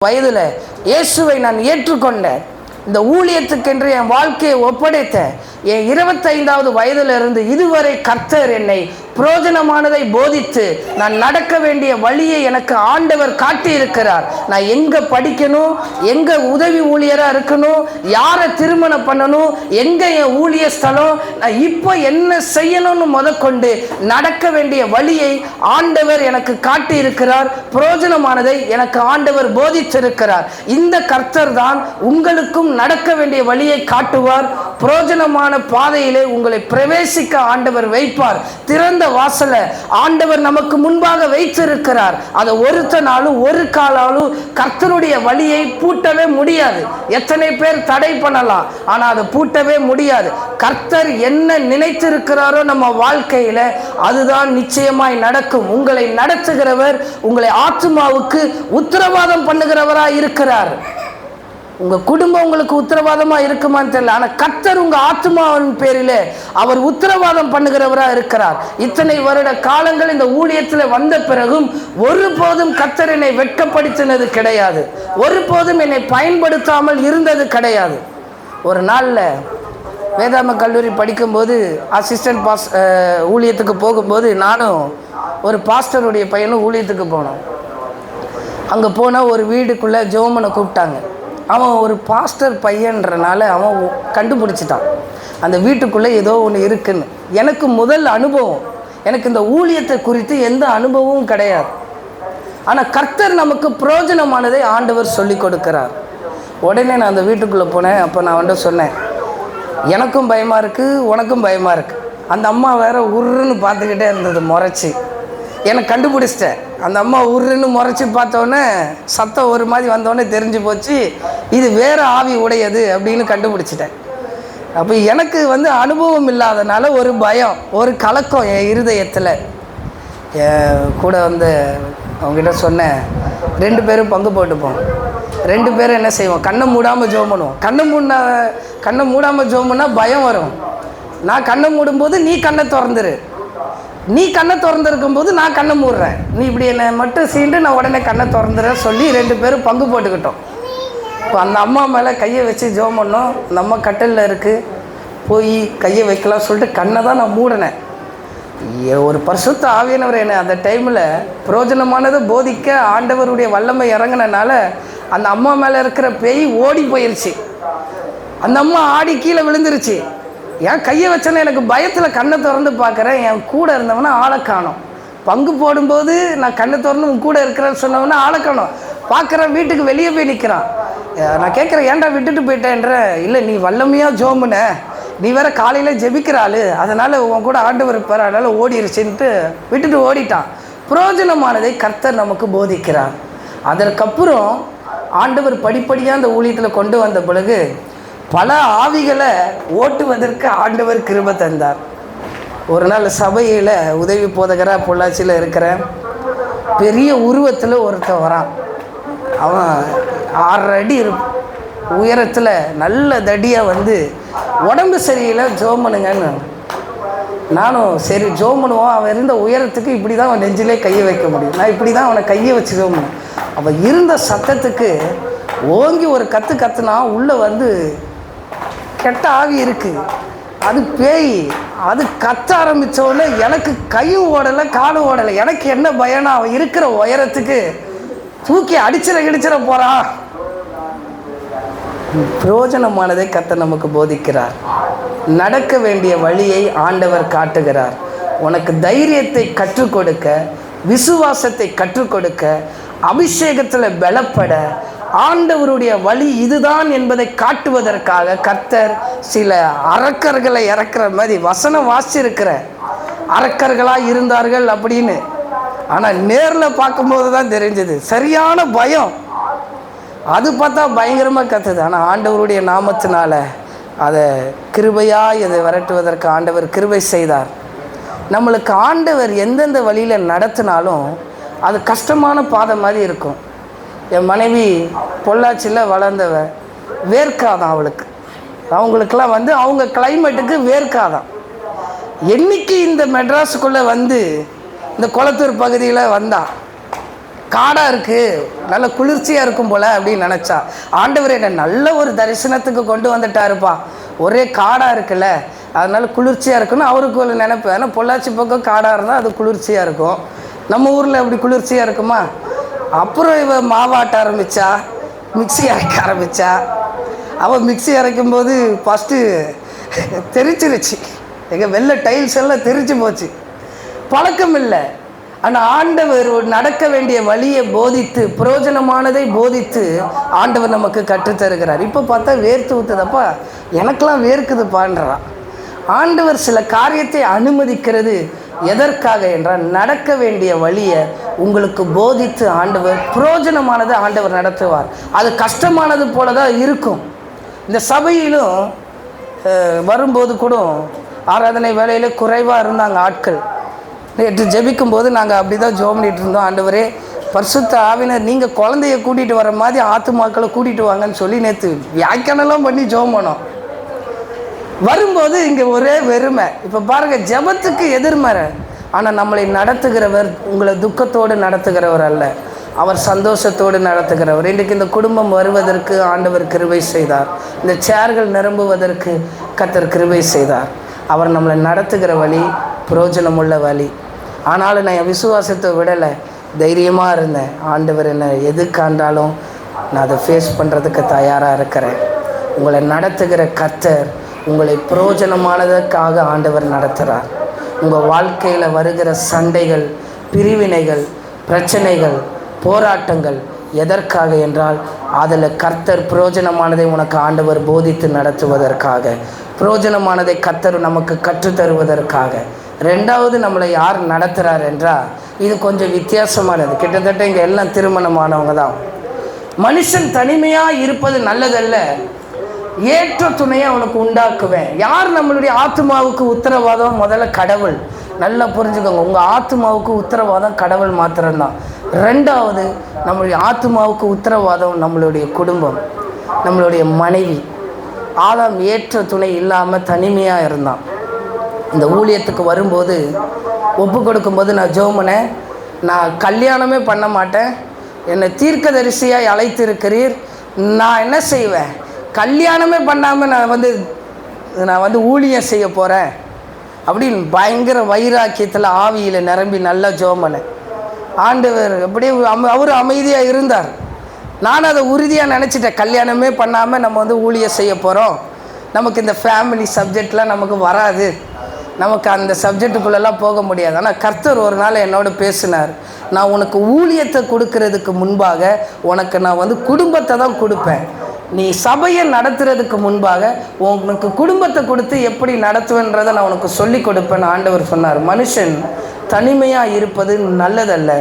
வயதில் இயேசுவை நான் ஏற்றுக்கொண்டேன் இந்த ஊழியத்துக்கென்று என் வாழ்க்கையை ஒப்படைத்த என் இருபத்தைந்தாவது வயதிலிருந்து இதுவரை கர்த்தர் என்னை பிரயோஜனமானதை போதித்து நான் நடக்க வேண்டிய வழியை எனக்கு ஆண்டவர் காட்டியிருக்கிறார். நான் எங்கே படிக்கணும்? எங்கே உதவி ஊழியராக இருக்கணும்? யாரை திருமணம் பண்ணணும்? எங்கே என் ஊழிய ஸ்தலம்? நான் இப்போ என்ன செய்யணும்னு முதற்கொண்டு நடக்க வேண்டிய வழியை ஆண்டவர் எனக்கு காட்டியிருக்கிறார். பிரயோஜனமானதை எனக்கு ஆண்டவர் போதித்திருக்கிறார். இந்த கர்த்தர் தான் உங்களுக்கும் நடக்க வேண்டிய வழியை காட்டுவார். பிரயோஜனமான பாதையிலே உங்களை பிரவேசிக்க ஆண்டவர் வைப்பார். திறந்த வாசலை ஆண்டவர் நமக்கு முன்பாக வைத்திருக்கிறார். அதை ஒருத்தனாலும் ஒரு காலாலும் கர்த்தருடைய வழியை பூட்டவே முடியாது. எத்தனை பேர் தடை பண்ணலாம் ஆனால் அதை பூட்டவே முடியாது. கர்த்தர் என்ன நினைத்திருக்கிறாரோ நம்ம வாழ்க்கையில அதுதான் நிச்சயமாய் நடக்கும். உங்களை நடத்துகிறவர் உங்களை ஆத்மாவுக்கு உத்தரவாதம் பண்ணுகிறவராக இருக்கிறார். உங்கள் குடும்பம் உங்களுக்கு உத்தரவாதமாக இருக்குமான்னு தெரியல. ஆனால் கத்தர் உங்கள் ஆத்மாவின் பேரில் அவர் உத்தரவாதம் பண்ணுகிறவராக இருக்கிறார். இத்தனை வருட காலங்கள் இந்த ஊழியத்தில் வந்த பிறகும் ஒருபோதும் கத்தர் என்னை வெட்கப்படுத்தினது கிடையாது. ஒருபோதும் என்னை பயன்படுத்தாமல் இருந்தது கிடையாது. ஒரு நாளில் வேதாம கல்லூரி படிக்கும்போது அசிஸ்டன்ட் பாஸ் ஊழியத்துக்கு போகும்போது நானும் ஒரு பாஸ்டருடைய பையனும் ஊழியத்துக்கு போனோம். அங்கே போனால் ஒரு வீடுக்குள்ளே ஜோமனை கூப்பிட்டாங்க. அவன் ஒரு பாஸ்டர் பையன்றனால அவன் கண்டுபிடிச்சிட்டான். அந்த வீட்டுக்குள்ளே ஏதோ ஒன்று இருக்குன்னு. எனக்கு முதல் அனுபவம். எனக்கு இந்த ஊழியத்தை குறித்து எந்த அனுபவமும் கிடையாது. ஆனால் கர்த்தர் நமக்கு பிரயோஜனமானதை ஆண்டவர் சொல்லி கொடுக்கிறார். உடனே நான் அந்த வீட்டுக்குள்ளே போனேன். அப்போ நான் வந்து சொன்னேன் எனக்கும் பயமாக இருக்குது உனக்கும் பயமாக இருக்குது அந்த அம்மா வேற உருன்னு பார்த்துக்கிட்டே இருந்தது முறைச்சி. எனக்கு கண்டுபிடிச்சிட்டேன். அந்த அம்மா உருன்னு முறைச்சி பார்த்தோன்னே சத்தம் ஒரு மாதிரி வந்தோடனே தெரிஞ்சு போச்சு. இது வேறு ஆவி உடையது அப்படின்னு கண்டுபிடிச்சிட்டேன். அப்போ எனக்கு வந்து அனுபவம் இல்லாதனால ஒரு பயம் ஒரு கலக்கம் என் இருதயத்தில். என் கூட வந்து அவங்ககிட்ட சொன்னேன் ரெண்டு பேரும் பங்கு போட்டுப்போம். ரெண்டு பேரும் என்ன செய்வோம்? கண்ணை மூடாமல் ஜோம் பண்ணுவோம் கண்ணை மூடினா கண்ணை மூடாமல் ஜோம் பண்ணால் பயம் வரும். நான் கண்ணை மூடும்போது நீ கண்ணை திறந்துரு. நீ கண்ணை திறந்துருக்கும் போது நான் கண்ணை மூடுறேன். நீ இப்படி என்னை மட்டும் சீண்டு நான் உடனே கண்ணை திறந்துறேன் சொல்லி ரெண்டு பேரும் பங்கு போட்டுக்கிட்டோம். இப்போ அந்த அம்மா மேலே கையை வச்சு ஜோம் பண்ணோம். அந்த அம்மா கட்டிலில் இருக்குது போய் கையை வைக்கலாம் சொல்லிட்டு கண்ணை தான் நான் மூடினேன். ஒரு பரிசுத்த ஆவியானவர் என்ன அந்த டைமில் பிரயோஜனமானதை போதிக்க ஆண்டவருடைய வல்லமை இறங்கினனால அந்த அம்மா மேலே இருக்கிற பேய் ஓடி போயிருச்சு. அந்த அம்மா ஆடி கீழே விழுந்துருச்சு. ஏன் கையை வச்சேன்னா எனக்கு பயத்தில் கண்ணை திறந்து பார்க்குறேன். என் கூட இருந்தவனா ஆளை காணும். பங்கு போடும்போது நான் கண்ணை திறந்து உன் கூட இருக்கிறேன்னு சொன்னவனா ஆளை காணும். பார்க்குறேன் வீட்டுக்கு வெளியே போய் நிற்கிறான் நான் கேட்குறேன் ஏன்டா விட்டுட்டு போயிட்டேன்ற? இல்லை நீ வல்லமையாக ஜோமுன நீ வேற காலையில் ஜெபிக்கிறாள் அதனால் உன் கூட ஆண்டவர் இருப்பார். அதனால் ஓடிடுச்சுன்ட்டு விட்டுட்டு ஓடிட்டான். புரோஜனமானதை கர்த்தர் நமக்கு போதிக்கிறார். அதற்கப்புறம் ஆண்டவர் படிப்படியாக அந்த ஊழியத்தில் கொண்டு வந்த பிறகு பல ஆவிகளை ஓட்டுவதற்கு ஆண்டவர் கிருப தந்தார். ஒரு நாள் சபையில் உதவி போதகராக பொள்ளாச்சியில் இருக்கிறேன் பெரிய உருவத்தில் ஒருத்தன் வரான். அவன் ஆறு அடி இருப்பான் உயரத்தில் நல்ல தடியாக வந்து உடம்பு சரியில்லை ஜோம் பண்ணுங்கன்னு. நானும் சரி ஜோம் பண்ணுவோம். அவன் இருந்த உயரத்துக்கு இப்படி தான் அவன் நெஞ்சிலே கையை வைக்க முடியும். நான் இப்படி தான் அவனை கையை வச்சு ஜோம் அவன் இருந்த சத்தத்துக்கு ஓங்கி ஒரு கற்று கத்துனா உள்ளே வந்து கெட்ட ஆவி இருக்கு அது பேய். அது கத்த ஆரம்பிச்ச உடனே எனக்கு கையும் ஓடலை காலும் ஓடலை. எனக்கு என்ன பயனா? அவன் இருக்கிற உயரத்துக்கு தூக்கி அடிச்சிட கிடிச்சிட போகிறான் பிரயோஜனமானதை கத்த நமக்கு போதிக்கிறார். நடக்க வேண்டிய வழியை ஆண்டவர் காட்டுகிறார். உனக்கு தைரியத்தை கற்றுக் கொடுக்க விசுவாசத்தை கற்றுக் கொடுக்க அபிஷேகத்தில் பலப்பட ஆண்டவருடைய வழி இதுதான் என்பதை காட்டுவதற்காக கர்த்தர் சில அரக்கர்களை இறக்குற மாதிரி வசனம் வாசிச்சிருக்கிற அரக்கர்களாக இருந்தார்கள் அப்படின்னு. ஆனால் நேரில் பார்க்கும்போது தான் தெரிஞ்சது. சரியான பயம். அது பார்த்தா பயங்கரமாக கத்துது. ஆனால் ஆண்டவருடைய நாமத்தினால அதை கிருபையாக இதை விரட்டுவதற்கு ஆண்டவர் கிருபை செய்தார். நம்மளுக்கு ஆண்டவர் எந்தெந்த வழியில் நடத்தினாலும் அது கஷ்டமான பாதை மாதிரி இருக்கும். என் மனைவி பொள்ளாச்சியில் வளர்ந்தவ வேர்க்காதான் அவளுக்கு. அவங்களுக்கெல்லாம் வந்து அவங்க கிளைமேட்டுக்கு வேர்க்காதான். என்னைக்கு இந்த மெட்ராஸுக்குள்ளே வந்து இந்த குளத்தூர் பகுதியில் வந்தா காடாக இருக்குது நல்ல குளிர்ச்சியாக இருக்கும் போல் அப்படின்னு நினச்சா ஆண்டவர் என்னை நல்ல ஒரு தரிசனத்துக்கு கொண்டு வந்துட்டாருப்பா. ஒரே காடாக இருக்குல்ல அதனால் குளிர்ச்சியாக இருக்குன்னு அவருக்கு ஒரு நினைப்பு. ஏன்னா பொள்ளாச்சி பக்கம் காடாக இருந்தால் அது குளிர்ச்சியாக இருக்கும். நம்ம ஊரில் அப்படி குளிர்ச்சியாக இருக்குமா? அப்புறம் இவ மாவாட்ட ஆரம்பித்தா மிக்ஸி அரைக்க ஆரம்பித்தா அவள் மிக்ஸி அரைக்கும் போது ஃபஸ்ட்டு தெரிச்சிருச்சு எங்கள் வெள்ளை டைல்ஸ் எல்லாம் தெரிச்சு போச்சு. பழக்கம் இல்லை. ஆனால் ஆண்டவர் நடக்க வேண்டிய வழியை போதித்து பிரயோஜனமானதை போதித்து ஆண்டவர் நமக்கு கற்றுத்தருகிறார். இப்போ பார்த்தா வேர்த்து ஊத்துதப்பா எனக்கெல்லாம் வேர்க்குதுப்பான்றான் ஆண்டவர் சில காரியத்தை அனுமதிக்கிறது எதற்காக என்றால் நடக்க வேண்டிய வழியை உங்களுக்கு போதித்து ஆண்டவர் புரோஜனமானது ஆண்டவர் நடத்துவார். அது கஷ்டமானது போல தான் இருக்கும். இந்த சபையிலும் வரும்போது கூட ஆராதனை வேலையில் குறைவாக இருந்தாங்க ஆட்கள். நேற்று ஜெபிக்கும் போது நாங்கள் அப்படி தான் ஜோம் பண்ணிட்டு இருந்தோம். ஆண்டவரே பரிசுத்த ஆவினர் நீங்கள் குழந்தைய கூட்டிகிட்டு வர மாதிரி ஆத்துமாக்களை கூட்டிகிட்டு வாங்கன்னு சொல்லி நேற்று வியாக்கியானம்லாம் பண்ணி ஜோம் பண்ணோம். வரும்போது இங்கே ஒரே வெறுமை. இப்போ பாருங்கள் ஜெபத்துக்கு எதிர்மறை. ஆனால் நம்மளை நடத்துகிறவர் உங்களை துக்கத்தோடு நடத்துகிறவர் அல்ல. அவர் சந்தோஷத்தோடு நடத்துகிறவர். இன்றைக்கு இந்த குடும்பம் வருவதற்கு ஆண்டவர் கிருவை செய்தார். இந்த சேர்கள் நிரம்புவதற்கு கத்தர் கிருவை செய்தார். அவர் நம்மளை நடத்துகிற வழி புரோஜனமுள்ள வழி. ஆனாலும் நான் என் விசுவாசத்தை விடலை. தைரியமாக இருந்தேன். ஆண்டவர் என்னை எதுக்காண்டாலும் நான் அதை ஃபேஸ் பண்ணுறதுக்கு தயாராக இருக்கிறேன். உங்களை நடத்துகிற கத்தர் உங்களை புரோஜனமானதற்காக ஆண்டவர் நடத்துகிறார் உங்கள் வாழ்க்கையில் வருகிற சண்டைகள் பிரிவினைகள் பிரச்சனைகள் போராட்டங்கள் எதற்காக என்றால் அதில் கர்த்தர் பிரயோஜனமானதை உனக்கு ஆண்டவர் போதித்து நடத்துவதற்காக. பிரயோஜனமானதை கர்த்தர் நமக்கு கற்றுத்தருவதற்காக. ரெண்டாவது நம்மளை யார் நடத்துகிறார் என்றால் இது கொஞ்சம் வித்தியாசமானது. கிட்டத்தட்ட இங்கே எல்லாம் திருமணமானவங்க தான். மனுஷன் தனிமையாக இருப்பது நல்லதல்ல. ஏற்ற துணையை அவனுக்கு உண்டாக்குவேன். யார் நம்மளுடைய ஆத்மாவுக்கு உத்தரவாதம்? முதல்ல கடவுள். நல்லா புரிஞ்சுக்கோங்க. உங்கள் ஆத்மாவுக்கு உத்தரவாதம் கடவுள் மாத்திரம்தான். ரெண்டாவது நம்மளுடைய ஆத்மாவுக்கு உத்தரவாதம் நம்மளுடைய குடும்பம் நம்மளுடைய மனைவி. ஆதாம் ஏற்ற துணை இல்லாமல் தனிமையாக இருந்தான். இந்த ஊழியத்துக்கு வரும்போது ஒப்பு கொடுக்கும்போது நான் ஜோமனை நான் கல்யாணமே பண்ண மாட்டேன். என்னை தீர்க்கதரிசியாக அழைத்திருக்கிறீர். நான் என்ன செய்வேன்? கல்யாணமே பண்ணாமல் நான் வந்து நான் வந்து ஊழியம் செய்ய போகிறேன் அப்படின்னு பயங்கர வைராக்கியத்தில் ஆவியில் நிரம்பி நல்லா ஜோமனை ஆண்டவர் அப்படியே அம் அவர் அமைதியாக இருந்தார். நான் அதை உறுதியாக நினச்சிட்டேன். கல்யாணமே பண்ணாமல் நம்ம வந்து ஊழியம் செய்ய போகிறோம் நமக்கு இந்த ஃபேமிலி சப்ஜெக்ட்லாம் நமக்கு வராது. நமக்கு அந்த சப்ஜெக்டுக்குள்ளெல்லாம் போக முடியாது. ஆனால் கர்த்தர் ஒரு நாள் என்னோட பேசினார். நான் உனக்கு ஊழியத்தை கொடுக்கறதுக்கு முன்பாக உனக்கு நான் வந்து குடும்பத்தை தான் கொடுப்பேன். நீ சபையை நடத்துறதுக்கு முன்பாக உனக்கு குடும்பத்தை கொடுத்து எப்படி நடத்துவேன்றதை நான் உனக்கு சொல்லி கொடுப்பேன்னு ஆண்டவர் சொன்னார். மனுஷன் தனிமையாக இருப்பது நல்லதல்ல.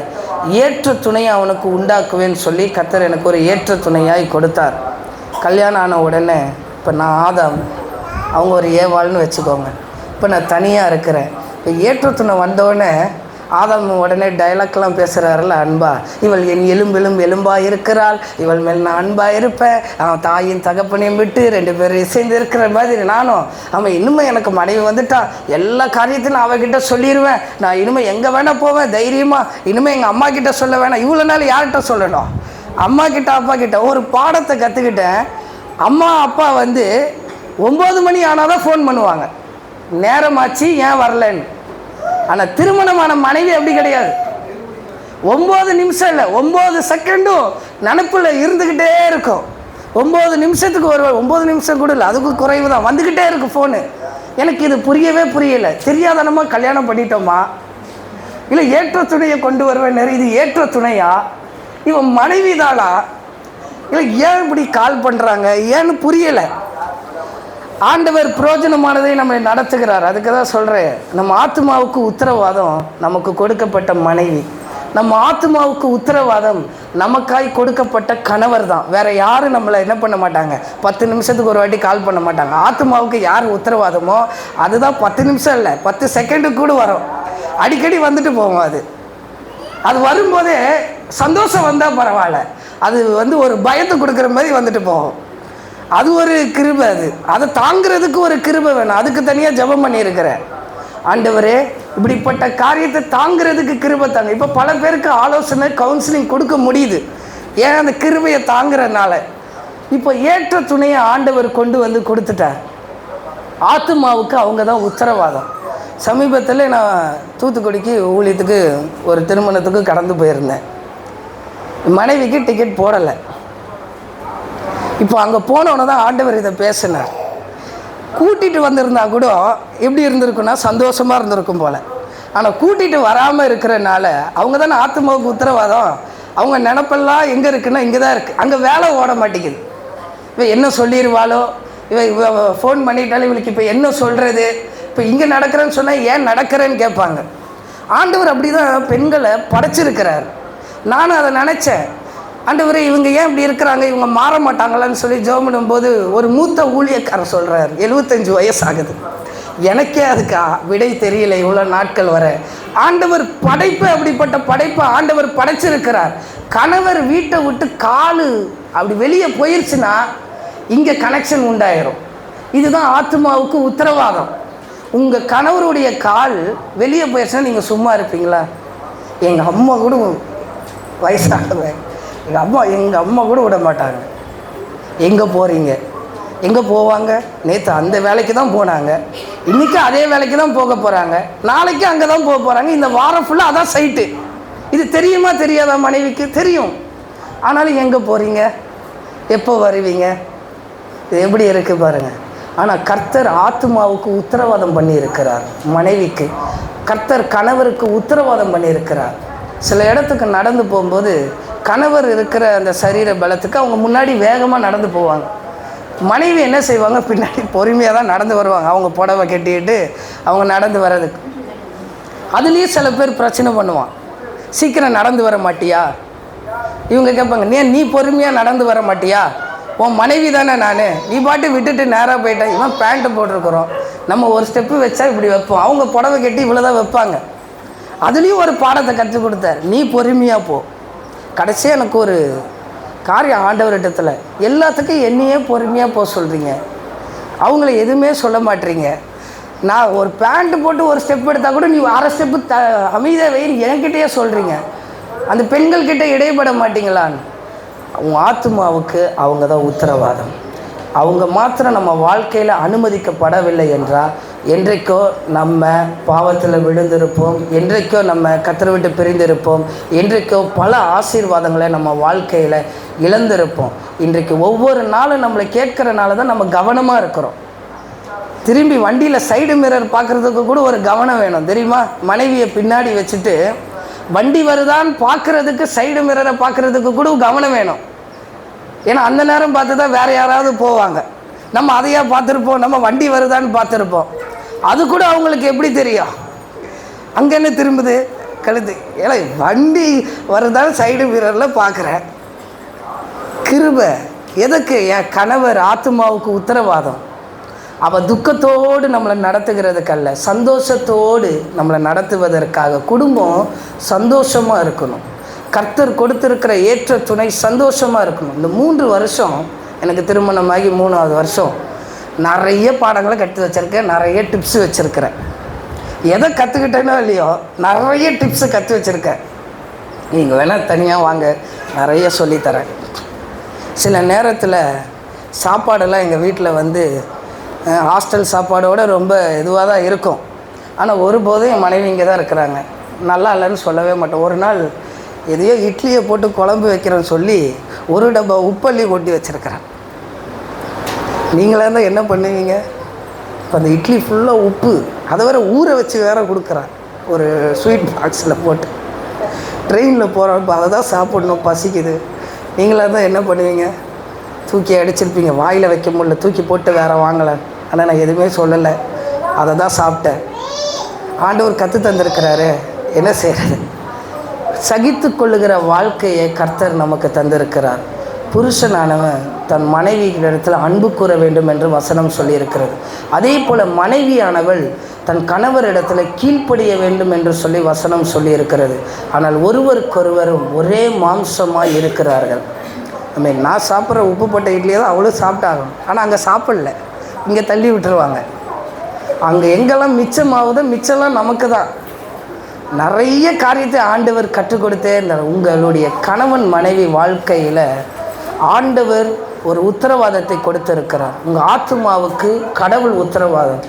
ஏற்ற துணையை அவனுக்கு உண்டாக்குவேன்னு சொல்லி கத்தர் எனக்கு ஒரு ஏற்ற துணையாய் கொடுத்தார். கல்யாணம் ஆன உடனே இப்போ நான் ஆதாம். அவங்க ஒரு ஏவாள்னு வச்சுக்கோங்க. இப்போ நான் தனியாக இருக்கிறேன். இப்போ ஏற்ற துணை வந்தோடனே ஆதாம் உடனே டைலாக்லாம் பேசுகிறாருல அன்பா. இவள் என் எலும்பெலும் எலும்பாக இருக்கிறாள். இவள் மேல் நான் அன்பாக இருப்பேன். அவன் தாயின் தகப்பனையும் விட்டு ரெண்டு பேரும் இசைந்து இருக்கிற மாதிரி நானும். அவன் இன்னுமே எனக்கு மனைவி வந்துட்டான் எல்லா காரியத்தையும் நான் அவகிட்ட சொல்லிடுவேன் நான் இனிமே எங்கே வேணால் போவேன் தைரியமாக இனிமேல் எங்கள் அம்மா கிட்ட சொல்ல வேணாம். இவ்வளோ நாள் யார்கிட்ட சொல்லணும்? அம்மா கிட்ட அப்பா கிட்ட. ஒரு பாடத்தை கற்றுக்கிட்டேன் அம்மா அப்பா வந்து ஒம்பது மணி ஆனால் தான் ஃபோன் பண்ணுவாங்க. நேரமாச்சு ஏன் வரலன்னு. ஆனால் திருமணமான மனைவி அப்படி கிடையாது. ஒம்பது நிமிஷம் இல்லை ஒம்பது செகண்டும் நினப்பில் இருந்துக்கிட்டே இருக்கும். ஒம்பது நிமிஷத்துக்கு ஒரு ஒம்பது நிமிஷம் கூட இல்லை அதுக்கு குறைவு தான். வந்துக்கிட்டே இருக்கு ஃபோனு எனக்கு இது புரியவே புரியலை. தெரியாதனமா கல்யாணம் பண்ணிட்டோமா? இல்லை ஏற்ற துணையை கொண்டு வருவேன் இது ஏற்ற துணையா? இவன் மனைவி தானா இல்லை ஏன் இப்படி கால் பண்ணுறாங்க ஏன்னு புரியலை. ஆண்டவர் புரோஜனமானதை நம்மை நடத்துகிறார். அதுக்கு தான் சொல்கிறேன் நம்ம ஆத்மாவுக்கு உத்தரவாதம் நமக்கு கொடுக்கப்பட்ட மனைவி. நம்ம ஆத்மாவுக்கு உத்தரவாதம் நமக்காய் கொடுக்கப்பட்ட கணவர் தான். வேற யாரும் நம்மளை என்ன பண்ண மாட்டாங்க? பத்து நிமிஷத்துக்கு ஒரு வாட்டி கால் பண்ண மாட்டாங்க. ஆத்மாவுக்கு யார் உத்தரவாதமோ அதுதான் பத்து நிமிஷம் இல்லை பத்து செகண்டு கூட வரும். அடிக்கடி வந்துட்டு போவோம் அது. அது வரும்போதே சந்தோஷம் வந்தால் பரவாயில்ல. அது வந்து ஒரு பயத்தை கொடுக்குற மாதிரி வந்துட்டு போகும். அது ஒரு கிருபை அது. அதை தாங்கிறதுக்கு ஒரு கிருபை வேணும். அதுக்கு தனியாக ஜெபம் பண்ணியிருக்கிறேன் ஆண்டவரே இப்படிப்பட்ட காரியத்தை தாங்கிறதுக்கு கிருபை தாங்க இப்போ பல பேருக்கு ஆலோசனை கவுன்சிலிங் கொடுக்க முடியுது. ஏன் அந்த கிருபையை தாங்கிறதுனால? இப்போ ஏற்ற துணையை ஆண்டவர் கொண்டு வந்து கொடுத்துட்டார். ஆத்மாவுக்கு அவங்க தான் உத்தரவாதம். சமீபத்தில் நான் தூத்துக்குடிக்கு ஊழியத்துக்கு ஒரு திருமணத்துக்கு கடந்து போயிருந்தேன். மனைவிக்கு டிக்கெட் போடலை. இப்போ அங்கே போனவொன்னே தான் ஆண்டவர் இதை பேசினார். கூட்டிகிட்டு வந்திருந்தா கூட எப்படி இருந்திருக்குன்னா சந்தோஷமாக இருந்திருக்கும் போல். ஆனால் கூட்டிகிட்டு வராமல் இருக்கிறனால அவங்க தானே ஆத்மாவுக்கு உத்தரவாதம். அவங்க நினப்பெல்லாம் எங்கே இருக்குன்னா இங்கே தான் இருக்குது அங்கே வேலை ஓட மாட்டேங்குது. இவன் என்ன சொல்லிடுவாளோ இவன் இவ ஃபோன் பண்ணிட்டாலும் இவளுக்கு இப்போ என்ன சொல்கிறது இப்போ இங்கே நடக்கிறேன்னு சொன்னால் ஏன் நடக்கிறேன்னு கேட்பாங்க. ஆண்டவர் அப்படி தான் பெண்களை படைச்சிருக்கிறார். நானும் அதை நினச்சேன். ஆண்டவரே இவங்க ஏன் இப்படி இருக்கிறாங்க? இவங்க மாற மாட்டாங்களான்னு சொல்லி ஜோமிடும் போது ஒரு மூத்த ஊழியக்காரர் சொல்கிறார் எழுபத்தஞ்சு வயசு ஆகுது எனக்கே அதுக்கு விடை தெரியல இவ்வளோ நாட்கள் வர. ஆண்டவர் படைப்பு அப்படிப்பட்ட படைப்பை ஆண்டவர் படைச்சிருக்கிறார். கணவர் வீட்டை விட்டு காலு அப்படி வெளியே போயிருச்சுன்னா இங்கே கனெக்ஷன் உண்டாயிரும். இதுதான் ஆத்மாவுக்கு உத்தரவாதம். உங்கள் கணவருடைய கால் வெளியே போயிருச்சுன்னா நீங்கள் சும்மா இருப்பீங்களா? எங்கள் அம்மா கூட வயசானவங்க எங்கள் அம்மா எங்கள் அம்மா கூட விட மாட்டாங்க. எங்கே போகிறீங்க எங்கே போவாங்க? நேற்று அந்த வேலைக்கு தான் போனாங்க. இன்றைக்கி அதே வேலைக்கு தான் போக போகிறாங்க நாளைக்கு அங்கே தான் போக போகிறாங்க இந்த வாரம் ஃபுல்லாக அதான் சைட்டு இது தெரியுமா தெரியாதா மனைவிக்கு? தெரியும். ஆனாலும் எங்கே போகிறீங்க எப்போ வருவீங்க? இது எப்படி இருக்குது பாருங்கள் ஆனால் கர்த்தர் ஆத்மாவுக்கு உத்தரவாதம் பண்ணியிருக்கிறார். மனைவிக்கு. கர்த்தர் கணவருக்கு உத்தரவாதம் பண்ணியிருக்கிறார். சில இடத்துக்கு நடந்து போகும்போது கணவர் இருக்கிற அந்த சரீர பலத்துக்கு அவங்க முன்னாடி வேகமாக நடந்து போவாங்க. மனைவி என்ன செய்வாங்க? பின்னாடி பொறுமையாக தான் நடந்து வருவாங்க. அவங்க புடவை கட்டிட்டு அவங்க நடந்து வர்றதுக்கு. அதுலேயும் சில பேர் பிரச்சனை பண்ணுவான் சீக்கிரம் நடந்து வர மாட்டியா? இவங்க கேட்பாங்க நீ நீ பொறுமையாக நடந்து வர மாட்டியா? உன் மனைவி தானே நான். நீ பாட்டு விட்டுட்டு நேராக போயிட்டேன் இவன் பேண்ட்டு போட்டிருக்கிறோம். நம்ம ஒரு ஸ்டெப்பு வச்சா இப்படி வைப்போம். அவங்க புடவை கட்டி இவ்வளோ தான் வைப்பாங்க. அதுலேயும் ஒரு பாடத்தை கற்றுக் கொடுத்தார். நீ பொறுமையாக போ. கடைசியாக எனக்கு ஒரு காரியம் ஆண்டவரிடத்தில் எல்லாத்துக்கும் என்னையே பொறுமையாக போக சொல்கிறீங்க அவங்கள எதுவுமே சொல்ல மாட்டீங்க. நான் ஒரு பேண்ட்டு போட்டு ஒரு ஸ்டெப் எடுத்தால் கூட நீ அரை ஸ்டெப்பு த அமைதியாக வெயில் என்கிட்டயே சொல்கிறீங்க அந்த பெண்கள்கிட்ட இடைப்பட மாட்டீங்களான்னு. உன் ஆத்மாவுக்கு அவங்க தான் உத்தரவாதம். அவங்க மாத்திரம் நம்ம வாழ்க்கையில் அனுமதிக்கப்படவில்லை என்றால் என்றைக்கோ நம்ம பாவத்தில் விழுந்திருப்போம் என்றைக்கோ நம்ம கத்திர விட்டு பிரிந்திருப்போம் என்றைக்கோ பல ஆசீர்வாதங்களை நம்ம வாழ்க்கையில் இழந்திருப்போம். இன்றைக்கு ஒவ்வொரு நாளும் நம்மளை கேட்குறனால தான் நம்ம கவனமாக இருக்கிறோம். திரும்பி வண்டியில் சைடு மிரர் பார்க்குறதுக்கு கூட ஒரு கவனம் வேணும். தெரியுமா? மனைவியை பின்னாடி வச்சுட்டு வண்டி வருதான்னு பார்க்குறதுக்கு சைடு மிரரை பார்க்குறதுக்கு கூட கவனம் வேணும். ஏன்னா அந்த நேரம் பார்த்து தான் வேறு யாராவது போவாங்க. நம்ம அதையாக பார்த்துருப்போம். நம்ம வண்டி வருதான்னு பார்த்துருப்போம். அது கூட அவங்களுக்கு எப்படி தெரியும்? அங்கே என்ன திரும்புது? கழுது ஏலே வண்டி வருதான்னு சைடு மிரரில் பார்க்குறேன் கிருப எதுக்கு என் கணவர் ஆத்மாவுக்கு உத்தரவாதம்? அவள் துக்கத்தோடு நம்மளை நடத்துகிறதுக்கல்ல சந்தோஷத்தோடு நம்மளை நடத்துவதற்காக குடும்பம் சந்தோஷமாக இருக்கணும். கர்த்தர் கொடுத்துருக்கிற ஏற்ற துணை சந்தோஷமாக இருக்கணும். இந்த மூன்று வருஷம் எனக்கு திருமணமாகி மூணாவது வருஷம். நிறைய பாடங்களை கற்று வச்சுருக்கேன் நிறைய டிப்ஸ் வச்சுருக்கிறேன். எதை கற்றுக்கிட்டேனோ இல்லையோ நிறைய டிப்ஸு கற்று வச்சுருக்கேன். நீங்கள் வேணால் தனியாக வாங்க நிறைய சொல்லித்தரேன். சில நேரத்தில் சாப்பாடெல்லாம் எங்கள் வீட்டில் வந்து ஹாஸ்டல் சாப்பாடோடு ரொம்ப இதுவாக தான் இருக்கும். ஆனால் ஒருபோதும் என் மனைவி இங்கே தான் இருக்கிறாங்க. நல்லா இல்லைன்னு சொல்லவே மாட்டேன் ஒரு நாள் எதையோ இட்லியை போட்டு குழம்பு வைக்கிறேன்னு சொல்லி ஒரு டப்பா உப்பள்ளி கொட்டி வச்சுருக்கிறேன் நீங்களாக இருந்தால் என்ன பண்ணுவீங்க? இப்போ அந்த இட்லி ஃபுல்லாக உப்பு. அதை வேற ஊற வச்சு வேற கொடுக்குறேன். ஒரு ஸ்வீட் பாக்ஸில் போட்டு. ட்ரெயினில் போகிறப்ப அதை தான் சாப்பிடணும். பசிக்குது. நீங்களாக தான் என்ன பண்ணுவீங்க? தூக்கி அடிச்சிருப்பீங்க. வாயில் வைக்க முடியல. தூக்கி போட்டு வேற வாங்கலை. ஆனால் நான் எதுவுமே சொல்லலை. அதை தான் சாப்பிட்டேன். ஆண்டவர் கற்று தந்திருக்கிறாரு. என்ன செய்கிறது சகித்து கொள்ளுகிற வாழ்க்கையை கர்த்தர் நமக்கு தந்திருக்கிறார். புருஷனானவன் தன் மனைவியிடத்தில் அன்பு கூற வேண்டும் என்று வசனம் சொல்லியிருக்கிறது. அதே போல் மனைவியானவள் தன் கணவரிடத்தில் கீழ்ப்படிய வேண்டும் என்று சொல்லி வசனம் சொல்லியிருக்கிறது. ஆனால் ஒருவருக்கொருவரும் ஒரே மாம்சமாக இருக்கிறார்கள். ஐ மீன் நான் சாப்பிட்ற உப்பு போட்ட இட்லியை தான் அவ்வளோ சாப்பிட்டாகணும். ஆனால் அங்கே சாப்பிடல. இங்கே தள்ளி விட்டுருவாங்க. அங்கே எங்கெல்லாம் மிச்சமாகுதோ மிச்சம்லாம் நமக்கு தான். நிறைய காரியத்தை ஆண்டவர் கற்றுக் கொடுத்தே இருந்தார். உங்களுடைய கணவன் மனைவி வாழ்க்கையில் ஆண்டவர் ஒரு உத்தரவாதத்தை கொடுத்திருக்கிறார். உங்கள் ஆத்மாவுக்கு கடவுள் உத்தரவாதம்.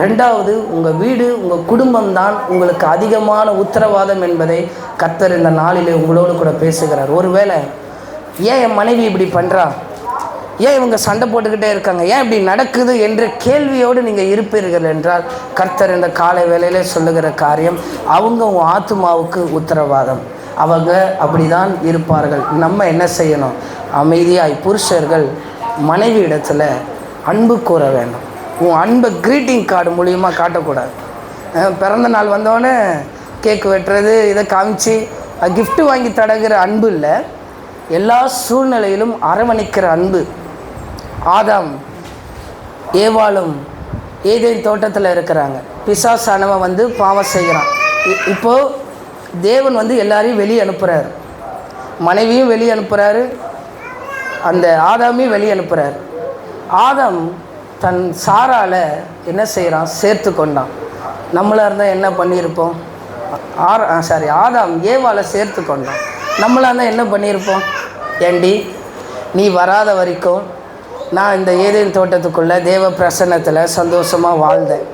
ரெண்டாவது உங்கள் வீடு உங்கள் குடும்பம் தான் உங்களுக்கு அதிகமான உத்தரவாதம் என்பதை கர்த்தர் இந்த நாளிலே உங்களோடு கூட பேசுகிறார். ஒருவேளை ஏன் என் மனைவி இப்படி பண்ணுறா ஏன் இவங்க சண்டை போட்டுக்கிட்டே இருக்காங்க? ஏன் இப்படி நடக்குது என்ற கேள்வியோடு நீங்கள் இருப்பீர்கள் என்றால் கர்த்தர் இந்த காலை வேலையில் சொல்லுகிற காரியம் அவங்க உன் ஆத்மாவுக்கு உத்தரவாதம். அவங்க அப்படிதான் இருப்பார்கள். நம்ம என்ன செய்யணும்? அமைதியாய் புருஷர்கள் மனைவி இடத்துல அன்பு கூற வேண்டும். உன் அன்பை க்ரீட்டிங் கார்டு மூலியமாக காட்டக்கூடாது. பிறந்த நாள் வந்தோடனே கேக் வெட்டுறது இதை காமிச்சு கிஃப்ட்டு வாங்கி தடகிற அன்பு இல்லை. எல்லா சூழ்நிலையிலும் அரவணைக்கிற அன்பு. ஆதாம் ஏவாளும் ஏதேன் தோட்டத்தில் இருக்கிறாங்க. பிசாசானவன் வந்து பாவம் செய்கிறான். இப்போது தேவன் வந்து எல்லாரையும் வெளியே அனுப்புகிறாரு மனைவியும் வெளியே அனுப்புகிறாரு அந்த ஆதாமையும் வெளியே அனுப்புகிறார் ஆதாம் தன் சாரால் என்ன செய்கிறான் சேர்த்து கொண்டான். நம்மளாக இருந்தால் என்ன பண்ணியிருப்போம்? ஆர் சாரி ஆதாம் ஏவால் சேர்த்து கொண்டான். நம்மளாக இருந்தால் என்ன பண்ணியிருப்போம்? ஏண்டி நீ வராத வரைக்கும் நான் இந்த ஏதேன் தோட்டத்துக்குள்ளே தேவ பிரசன்னத்தில் சந்தோஷமாக வாழ்ந்தேன்.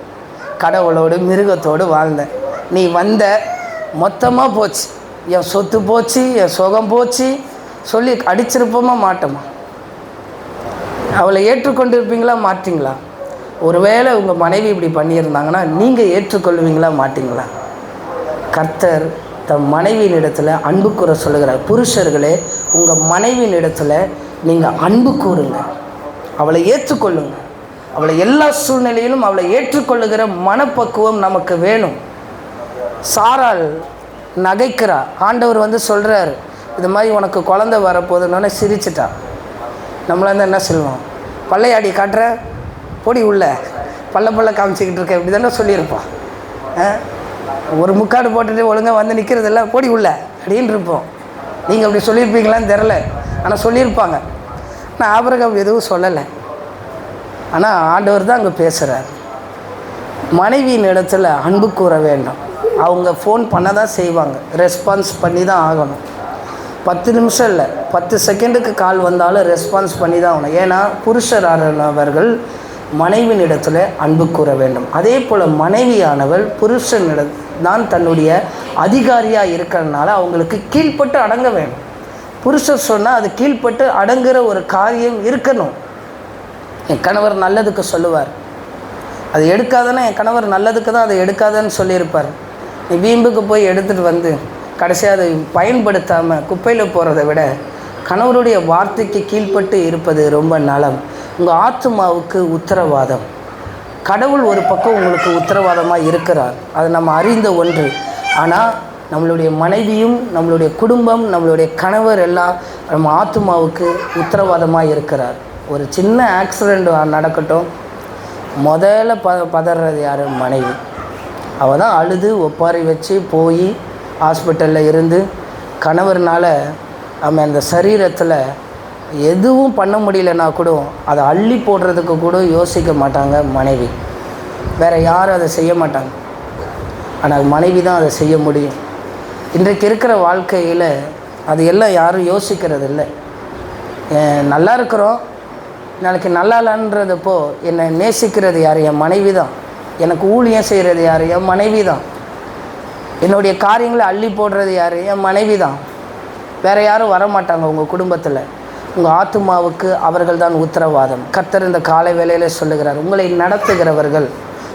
கடவுளோடு மிருகத்தோடு வாழ்ந்தேன். நீ வந்த மொத்தமாக போச்சு. என் சொத்து போச்சு என் சுகம் போச்சு. சொல்லி அடிச்சிருப்போமா மாட்டோமா? அவளை ஏற்றுக்கொண்டிருப்பீங்களா மாட்டிங்களா? ஒருவேளை உங்கள் மனைவி இப்படி பண்ணியிருந்தாங்கன்னா நீங்கள் ஏற்றுக்கொள்வீங்களா மாட்டிங்களா? கர்த்தர் தம் மனைவியின் இடத்துல அன்பு கூற சொல்லுகிறார். புருஷர்களே உங்கள் மனைவியின் இடத்துல நீங்கள் அன்பு கூறுங்க. அவளை ஏற்றுக்கொள்ளுங்க. அவளை எல்லா சூழ்நிலையிலும் அவளை ஏற்றுக்கொள்ளுகிற மனப்பக்குவம் நமக்கு வேணும். சாரால் நகைக்கிறா. ஆண்டவர் வந்து சொல்கிறார் இது மாதிரி உனக்கு குழந்தை வரப்போகுதுன்னு சிரிச்சிட்டா. நம்மள இருந்தால் என்ன சொல்லுவோம் பள்ளையாடி காட்டுற? பொடி உள்ள. பல்ல பல்ல காமிச்சிக்கிட்டு இருக்க. இப்படி தானே சொல்லியிருப்பான். ஆ? ஒரு முக்காடு போட்டுட்டு ஒழுங்காக வந்து நிற்கிறதில்ல பொடி உள்ள. அப்படின்னு இருப்போம். நீங்கள் அப்படி சொல்லியிருப்பீங்களான்னு தெரில ஆனால் சொல்லியிருப்பாங்க. ஆனால் ஆபரகம் எதுவும் சொல்லலை. ஆனால் ஆண்டவர் தான் அங்கே பேசுகிறார் மனைவியின் இடத்துல அன்பு கூற வேண்டும். அவங்க ஃபோன் பண்ண தான் செய்வாங்க. ரெஸ்பான்ஸ் பண்ணி தான் ஆகணும். பத்து நிமிஷம் இல்லை. பத்து செகண்டுக்கு கால் வந்தாலும் ரெஸ்பான்ஸ் பண்ணி தான் ஆகணும். ஏன்னா புருஷரானவர்கள் மனைவியின் இடத்துல அன்பு கூற வேண்டும். அதே போல் மனைவியானவள் புருஷனிடம் தான் தன்னுடைய அதிகாரியாக இருக்கிறதுனால அவங்களுக்கு கீழ்ப்பட்டு அடங்க வேணும் புருஷர் சொன்னால் அது கீழ்ப்பட்டு அடங்குகிற ஒரு காரியம் இருக்கணும். என் கணவர் நல்லதுக்கு சொல்லுவார். அது எடுக்காதன்னா என் கணவர் நல்லதுக்கு தான் அதை எடுக்காதன்னு சொல்லியிருப்பார். வீம்புக்கு போய் எடுத்துகிட்டு வந்து கடைசியாக அதை பயன்படுத்தாமல் குப்பையில் போகிறத விட கணவருடைய வார்த்தைக்கு கீழ்ப்பட்டு இருப்பது ரொம்ப நலம். உங்கள் ஆத்மாவுக்கு உத்தரவாதம். கடவுள் ஒரு பக்கம் உங்களுக்கு உத்தரவாதமாக இருக்கிறார். அது நம்ம அறிந்த ஒன்று. ஆனால் நம்மளுடைய மனைவியும் நம்மளுடைய குடும்பம் நம்மளுடைய கணவர் எல்லாம் நம்ம ஆத்மாவுக்கு உத்தரவாதமாக இருக்கிறார். ஒரு சின்ன ஆக்சிடெண்ட் நடக்கட்டும். முதல்ல ப பதறது யார்? மனைவி. அவள் தான் அழுது ஒப்பாரி வச்சு போய் ஹாஸ்பிட்டலில் இருந்து கணவர்னால் அவன் அந்த சரீரத்தில் எதுவும் பண்ண முடியலன்னா கூட அதை அள்ளி போடுறதுக்கு கூட யோசிக்க மாட்டாங்க மனைவி. வேறு யாரும் அதை செய்ய மாட்டாங்க. ஆனால் மனைவி தான் அதை செய்ய முடியும். இன்றைக்கு இருக்கிற வாழ்க்கையில் அது எல்லாம் யாரும் யோசிக்கிறது இல்லை நல்லா இருக்கிறோம். நாளைக்கு நல்லா இல்லைன்றதப்போ என்னை நேசிக்கிறது யார்? என் மனைவி தான். எனக்கு ஊழியம் செய்கிறது யார்? என் மனைவி தான். என்னுடைய காரியங்களை அள்ளி போடுறது யார்? என் மனைவி தான். வேறு யாரும் வரமாட்டாங்க உங்கள் குடும்பத்தில். உங்கள் ஆத்துமாவுக்கு அவர்கள் தான் உத்தரவாதம். கர்த்தர் இந்த காலை வேலையில் சொல்லுகிறார் உங்களை நடத்துகிறவர்கள்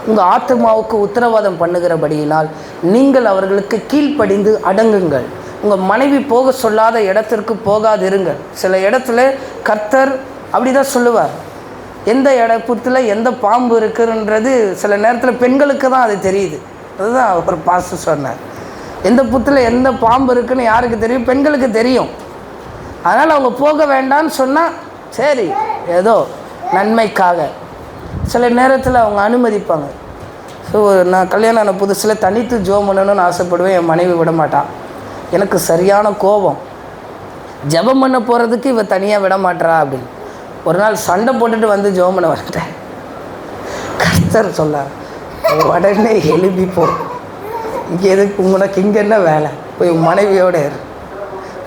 உங்கள் ஆத்துமாவுக்கு உத்தரவாதம் பண்ணுகிறபடியினால் நீங்கள் அவர்களுக்கு கீழ்ப்படிந்து அடங்குங்கள். உங்கள் மனைவி போக சொல்லாத இடத்திற்கு போகாதிருங்கள். சில இடத்துல கர்த்தர் அப்படி தான் சொல்லுவார். எந்த இடத்துல எந்த பாம்பு இருக்குன்றது சில நேரத்தில் பெண்களுக்கு தான் அது தெரியுது. அதுதான் ஒரு பாச சொன்னார். எந்த புத்தில் எந்த பாம்பு இருக்குன்னு யாருக்கு தெரியும்? பெண்களுக்கு தெரியும். அதனால் அவங்க போக வேண்டாம்னு சொன்னால் சரி ஏதோ நன்மைக்காக. சில நேரத்தில் அவங்க அனுமதிப்பாங்க. ஸோ நான் கல்யாணம் ஆன புதுசில் தனித்து ஜோம் பண்ணணும்னு ஆசைப்படுவேன் என் மனைவி விட மாட்டான் எனக்கு சரியான கோபம். ஜெபம் பண்ண போகிறதுக்கு இவ தனியாக விட மாட்டா அப்படின்னு. ஒரு நாள் சண்டை போட்டுட்டு வந்து ஜோமனை பண்ண வந்துட்டேன். கர்த்தர் சொன்னார் உடனே எழுப்பி போ. இங்கே எதுக்கு? உனக்கு இங்கே என்ன வேலை? போய் மனைவியோட இரு.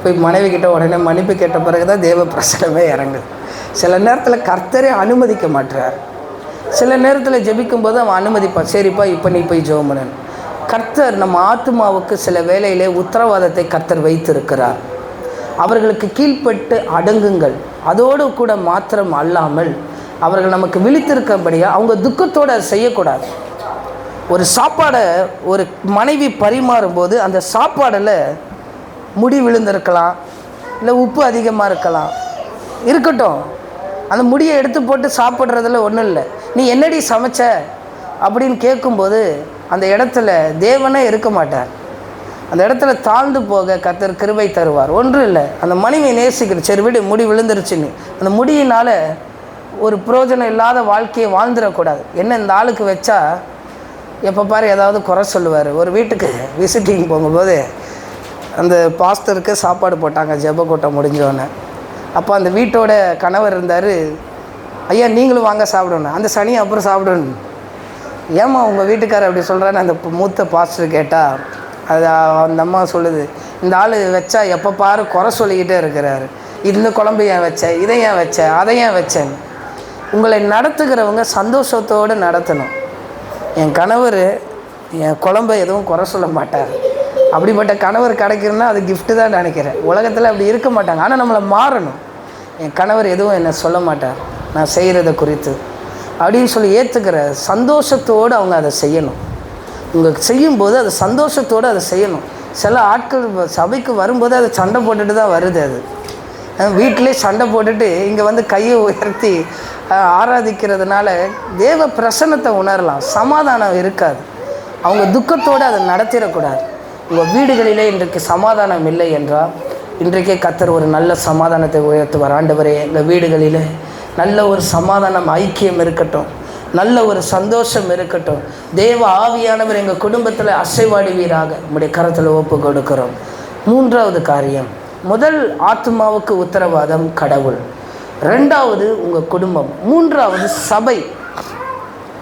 போய் மனைவி கிட்ட உடனே மன்னிப்பு கேட்ட பிறகு தான் தேவ பிரசனமே இறங்குது. சில நேரத்தில் கர்த்தரே அனுமதிக்க மாட்டுறார் சில நேரத்தில் ஜெபிக்கும்போது அவன் அனுமதிப்பான். சரிப்பா இப்போ நீ போய் ஜெபம் பண்ணு கர்த்தர் நம்ம ஆத்மாவுக்கு சில வேலையிலே உத்தரவாதத்தை கர்த்தர் வைத்திருக்கிறார். அவர்களுக்கு கீழ்ப்பட்டு அடங்குங்கள். அதோடு கூட மாத்திரம் அல்லாமல் அவர்கள் நமக்கு விழித்திருக்கபடியாக அவங்க துக்கத்தோடு அதை செய்யக்கூடாது. ஒரு சாப்பாடை ஒரு மனைவி பரிமாறும்போது அந்த சாப்பாடில் முடி விழுந்திருக்கலாம் இல்லை உப்பு அதிகமாக இருக்கலாம். இருக்கட்டும். அந்த முடியை எடுத்து போட்டு சாப்பிட்றதுல ஒன்றும் இல்லை. நீ என்னடி சமைச்ச? அப்படின்னு கேட்கும்போது அந்த இடத்துல தேவனே இருக்க மாட்டார். அந்த இடத்துல தாழ்ந்து போக கத்தர் கிருபை தருவார். ஒன்றும் இல்லை. அந்த மனைவி நேசிக்கிற சரி விடு முடி விழுந்துருச்சுன்னு. அந்த முடியினால் ஒரு பிரயோஜனம் இல்லாத வாழ்க்கையை வாழ்ந்துடக்கூடாது. என்ன இந்த ஆளுக்கு வச்சா எப்போ பாரு ஏதாவது குறை சொல்லுவார். ஒரு வீட்டுக்கு விசிட்டிங் போகும்போது அந்த பாஸ்டருக்கு சாப்பாடு போட்டாங்க ஜெப கூட்டம் முடிஞ்சோடனே அப்போ அந்த வீட்டோட கணவர் இருந்தார் ஐயா நீங்களும் வாங்க சாப்பிடணும். அந்த சனியை அப்புறம் சாப்பிடணும். ஏம்மா உங்கள் வீட்டுக்காரர் அப்படி சொல்கிறான்னு அந்த மூத்த பாஸ்டர் கேட்டால் அது அந்த அம்மா சொல்லுது இந்த ஆள் வச்சா எப்போ பாரு குறை சொல்லிக்கிட்டே இருக்கிறாரு. இந்த குழம்பு ஏன் வச்ச? இதை ஏன் வச்ச? அதை ஏன் வச்சேன்னு உங்களை நடத்துகிறவங்க சந்தோஷத்தோடு நடத்தணும். என் கணவர் என் குழம்பை எதுவும் குறை சொல்ல மாட்டார். அப்படிப்பட்ட கணவர் கிடைக்கணும்னா அது கிஃப்ட்டு தான் நினைக்கிறேன். உலகத்தில் அப்படி இருக்க மாட்டாங்க. ஆனால் நம்மளை மாறணும். என் கணவர் எதுவும் என்னை சொல்ல மாட்டார். நான் செய்கிறத குறித்து. அப்படின்னு சொல்லி ஏற்றுக்கிற சந்தோஷத்தோடு அவங்க அதை செய்யணும். உங்கள் செய்யும்போது அது சந்தோஷத்தோடு அதை செய்யணும். சில ஆட்கள் சபைக்கு வரும்போது அது சண்டை போட்டுட்டு தான் வருது அது. வீட்டிலே சண்டை போட்டுட்டு இங்கே வந்து கையை உயர்த்தி ஆராதிக்கிறதுனால தேவ பிரசன்னத்தை உணரலாம். சமாதானம் இருக்காது. அவங்க துக்கத்தோடு அதை நடத்திடக்கூடாது. உங்கள் வீடுகளிலே இன்றைக்கு சமாதானம் இல்லை என்றால் இன்றைக்கே கத்தர் ஒரு நல்ல சமாதானத்தை உயர்த்துவார். ஆண்டவரே எங்கள் வீடுகளிலே நல்ல ஒரு சமாதானம் ஐக்கியம் இருக்கட்டும். நல்ல ஒரு சந்தோஷம் இருக்கட்டும். தேவ ஆவியானவர் எங்கள் குடும்பத்தில் அசைவாடுவீராக. உங்களுடைய கரத்தில் ஒப்பு கொடுக்கிறோம். மூன்றாவது காரியம். முதல் ஆத்மாவுக்கு உத்தரவாதம் கடவுள். ரெண்டாவது உங்கள் குடும்பம். மூன்றாவது சபை.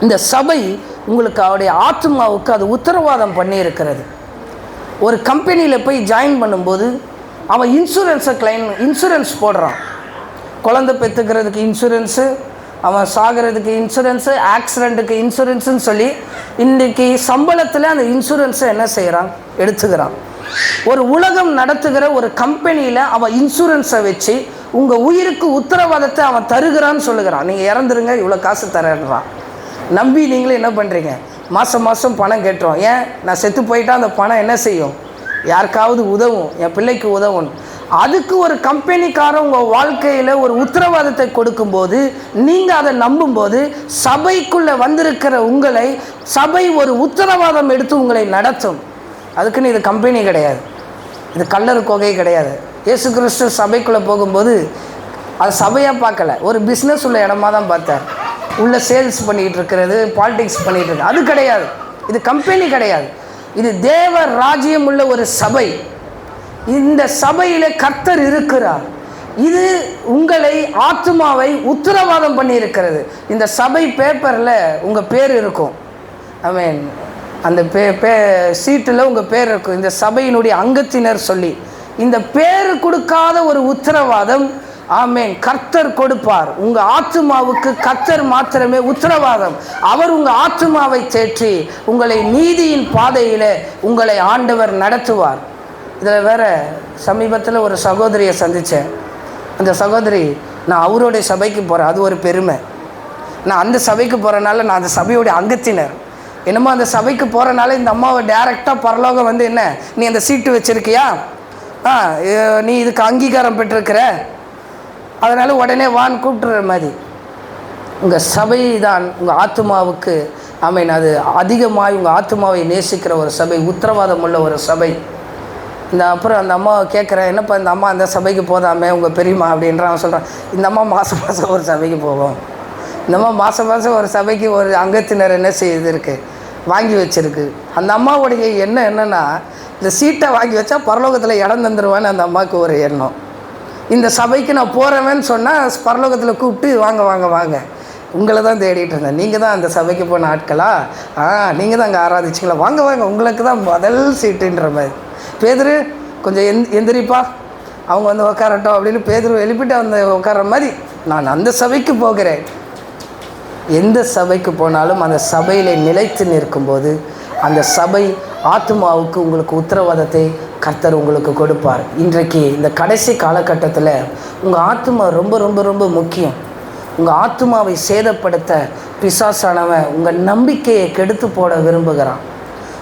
இந்த சபை உங்களுக்கு அவருடைய ஆத்மாவுக்கு அது உத்தரவாதம் பண்ணியிருக்கிறது. ஒரு கம்பெனியில் போய் ஜாயின் பண்ணும்போது அவன் இன்சூரன்ஸை கிளைம் இன்சூரன்ஸ் போடுறான். குழந்தை பெற்றுக்கிறதுக்கு இன்சூரன்ஸு அவன் சாகிறதுக்கு இன்சூரன்ஸு ஆக்சிடெண்ட்டுக்கு இன்சூரன்ஸுன்னு சொல்லி இன்றைக்கி சம்பளத்தில் அந்த இன்சூரன்ஸை என்ன செய்கிறான் எடுத்துக்கிறான். ஒரு உலகம் நடத்துகிற ஒரு கம்பெனியில் அவன் இன்சூரன்ஸை வச்சு உங்கள் உயிருக்கு உத்தரவாதத்தை அவன் தருகிறான்னு சொல்லுகிறான். நீங்கள் இறந்துருங்க இவ்வளோ காசு தரேன்றான் நம்பி நீங்களும் என்ன பண்ணுறீங்க மாதம் மாதம் பணம் கேட்டுரும். ஏன்? நான் செத்து போயிட்டால் அந்த பணம் என்ன செய்யும்? யாருக்காவது உதவும். என் பிள்ளைக்கு உதவும் அதுக்கு ஒரு கம்பெனிக்காரன் உங்கள் வாழ்க்கையில் ஒரு உத்தரவாதத்தை கொடுக்கும்போது நீங்கள் அதை நம்பும்போது சபைக்குள்ளே வந்திருக்கிற உங்களை சபை ஒரு உத்தரவாதம் எடுத்து உங்களை நடத்தும். அதுக்குன்னு இது கம்பெனி கிடையாது. இது கல்லர் கொகை கிடையாது. இயேசு கிறிஸ்து சபைக்குள்ளே போகும்போது அது சபையாக பார்க்கல. ஒரு பிஸ்னஸ் உள்ள இடமா தான் பார்த்தார். உள்ள சேல்ஸ் பண்ணிகிட்டு இருக்கிறது பாலிடிக்ஸ் பண்ணிகிட்டு இருக்கு. அது கிடையாது. இது கம்பெனி கிடையாது. இது தேவ ராஜ்யம் உள்ள ஒரு சபை. இந்த சபையிலே கர்த்தர் இருக்கிறார். இது உங்களை ஆத்மாவை உத்தரவாதம் பண்ணியிருக்கிறது. இந்த சபை பேப்பரில் உங்கள் பேர் இருக்கும். ஐ மீன் அந்த பே பே சீட்டில் உங்கள் பேர் இருக்கும். இந்த சபையினுடைய அங்கத்தினர் சொல்லி. இந்த பேர் கொடுக்காத ஒரு உத்தரவாதம் ஆமேன் கர்த்தர் கொடுப்பார். உங்கள் ஆத்மாவுக்கு கர்த்தர் மாத்திரமே உத்தரவாதம். அவர் உங்கள் ஆத்மாவை தேற்றி உங்களை நீதியின் பாதையில் உங்களை ஆண்டவர் நடத்துவார். இதில் வேறு சமீபத்தில் ஒரு சகோதரியை சந்தித்தேன். அந்த சகோதரி நான் அவருடைய சபைக்கு போகிறேன் அது ஒரு பெருமை. நான் அந்த சபைக்கு போகிறனால நான் அந்த சபையோடைய அங்கத்தினர். என்னமோ அந்த சபைக்கு போகிறனால இந்த அம்மாவை டைரெக்டாக பரலோகம் வந்து என்ன நீ அந்த சீட்டு வச்சுருக்கியா? ஆ நீ இதுக்கு அங்கீகாரம் பெற்றிருக்கிற? அதனால் உடனே வான் கூப்பிட்டுற மாதிரி. உங்கள் சபை தான் உங்கள் ஆத்மாவுக்கு மீன் அது அதிகமாக உங்கள் ஆத்மாவை நேசிக்கிற ஒரு சபை உத்தரவாதம் உள்ள ஒரு சபை. இந்த அப்புறம் அந்த அம்மா கேட்குறேன் என்னப்பா இந்த அம்மா அந்த சபைக்கு போதாமே உங்கள் பெரியம்மா? அப்படின்ற அவன் சொல்கிறான் இந்த அம்மா மாதம் மாதம் ஒரு சபைக்கு போவோம் இந்த அம்மா மாதம் மாதம் ஒரு சபைக்கு ஒரு அங்கத்தினர் என்ன செய்யுது இருக்குது வாங்கி வச்சிருக்கு. அந்த அம்மாவுடைய எண்ணம் என்னென்னா இந்த சீட்டை வாங்கி வச்சா பரலோகத்தில் இடம் தந்துடுவான்னு அந்த அம்மாவுக்கு ஒரு எண்ணம். இந்த சபைக்கு நான் போகிறவன்னு சொன்னால் பரலோகத்தில் கூப்பிட்டு வாங்க வாங்க வாங்க. உங்களை தான் தேடிட்டு இருந்தேன். நீங்கள் தான் அந்த சபைக்கு போன ஆட்களா? ஆ நீங்கள் தான் அங்கே ஆராதிச்சிங்களா? வாங்க வாங்க. உங்களுக்கு தான் முதல் சீட்டுன்ற மாதிரி. பேதரு கொஞ்சம் எந் எந்திரிப்பா. அவங்க வந்து உட்காரட்டும் அப்படின்னு பேதுரு எழுப்பிட்டு வந்து உட்கார மாதிரி நான் அந்த சபைக்கு போகிறேன். எந்த சபைக்கு போனாலும் அந்த சபையில் நிலைத்து நிற்கும்போது அந்த சபை ஆத்மாவுக்கு உங்களுக்கு உத்தரவாதத்தை கர்த்தர் உங்களுக்கு கொடுப்பார். இன்றைக்கு இந்த கடைசி காலகட்டத்தில் உங்கள் ஆத்மா ரொம்ப ரொம்ப ரொம்ப முக்கியம். உங்கள் ஆத்மாவை சேதப்படுத்த பிசாசானவன் உங்கள் நம்பிக்கையை கெடுத்து போட விரும்புகிறான்.